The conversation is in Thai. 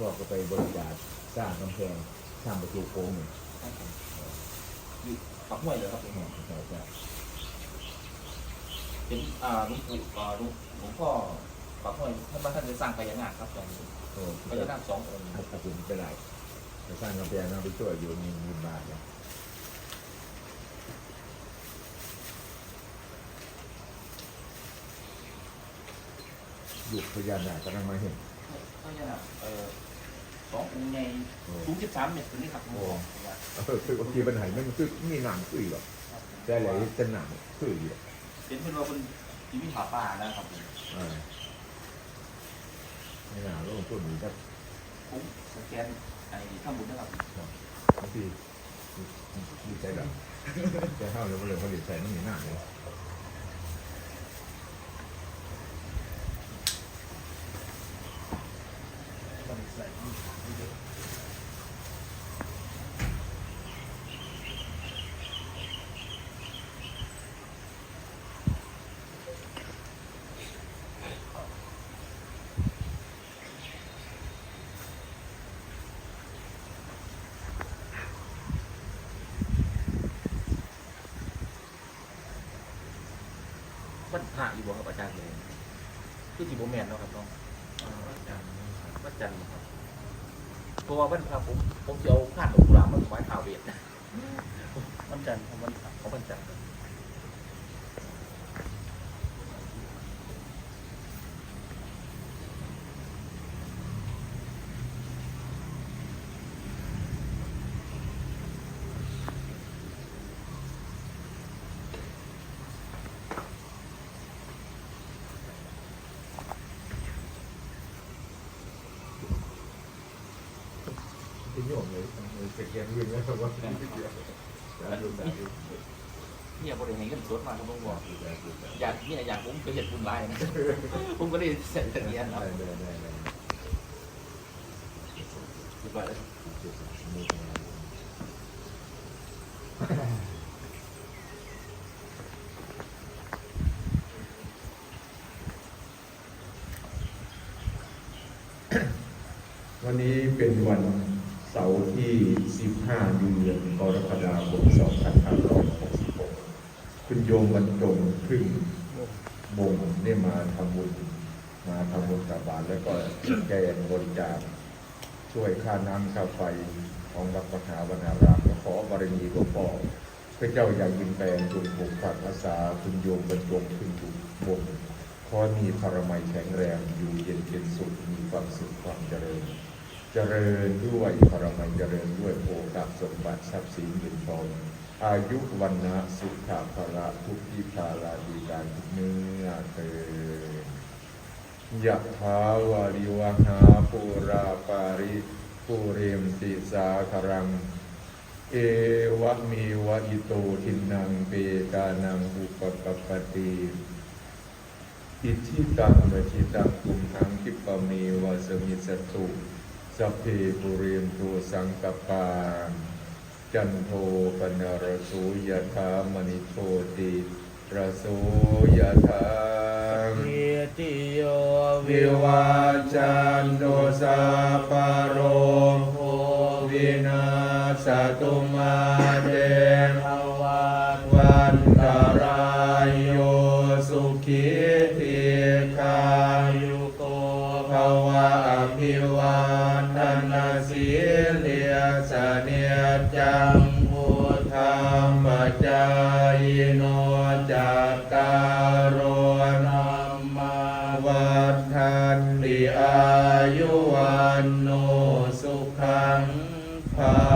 พ่อก็ไปบริจาคสร้างกำแพงสร้างประตูโค้งหนึ่งครับผมอยู่ปักห้วยเลยครับผมใช่ใช่เป็นอ่าหลวงปู่อ่าหลวงหลวงพ่อปักห้วยท่านว่าท่านจะสร้างพญานาคครับตอนนี้โอ้พญานาคสององค์ถ้าคุณไปได้จะสร้างกำแพงนะไปช่วยอยู่มีมีบาทเนี่ยหยุดพยานหนากำลังมาเห็น พญานาคเอ่อส ององค์ในโอ้สูงสิบสามเมตรตัวนี้ครับผมบอกว่าเออคือบางทีปัญหามันคือมีหนังคือหรอกแต่อะไรจะหนังคืออยู่เป็นเพื่อนเราเป็นที่มีผาป่านะครับผมอ่าไม่หนาลงทุนอยู่ครับผมสแกนไอ้ข้ามบุญนะครับบางทีดีใจแบบจะเข้าเลยว่าเลยผลิตใส่ไม่มีหน้าเลย วันพระอยู่บ่ครับอาจารย์เลยคือที่ผมแมนเนาะครับน้องวันจันทร์วันจันทร์ครับเพราะว่าวันพระผมผมจะเอาข้านดอกกุหลาบมาถวายท้าวเวทนะวันจันทร์ของวันพระของวันจันทร์ โยมเลยสียเกียนวิ่งแล้วว่าสาธุสาธุเนี่ยบริหารเงินสดมาครับผมบอกสาธุสาธุอยากเนี่ยอยากผมไปเห็นบุญร้ายนะผมก็ได้เสร็จเรียนได้เนาะได้ได้ได้เรียบร้อยแล้ววันนี้เป็นวัน เสาร์ที่ 15 เดือนกรกฎาคม 2566 คุณโยมบรรจงพึ่งบงได้มาทำบุญ มาทำบุญตักบาตรแล้วก็แจกบริจาคช่วยค่าน้ำค่าไฟของวัดมหาวนารามก็ขอบารมีหลวงพ่อพระเจ้าอยากยินแปลงคุณปกปักรักษาคุณโยมบรรจงพึ่งบุญบงขอมีพรมัยแข็งแรงอยู่เย็นเป็นสุขมีความสุขความเจริญ เจริญด้วยพรมัยเจริญด้วยโอกาสมบัติทรัพย์สินเงินทองอายุวันนะสุขภาระทุกทิพาลาดีการทุกเนื้อเตินยะถาวาริวหาปูราปาริปูเรมติสาครัง เอวะมีวะอิโตทินังเปตานังอุปกปปติอิทิตังวชิตังกุมหังคิปะเมวะสมิสตุ สัพเพปุเรมตุสังกปาจันโทปนรสูยถามณิโชติระโสยธาเกียติโยวิวาจันโดสาปรโรโควินาสตุม วาทนาสีเลียสเนียจังพุทธามปัจจายโนจักตารโนมมาวัฏทันติอายุวันโนสุขังภา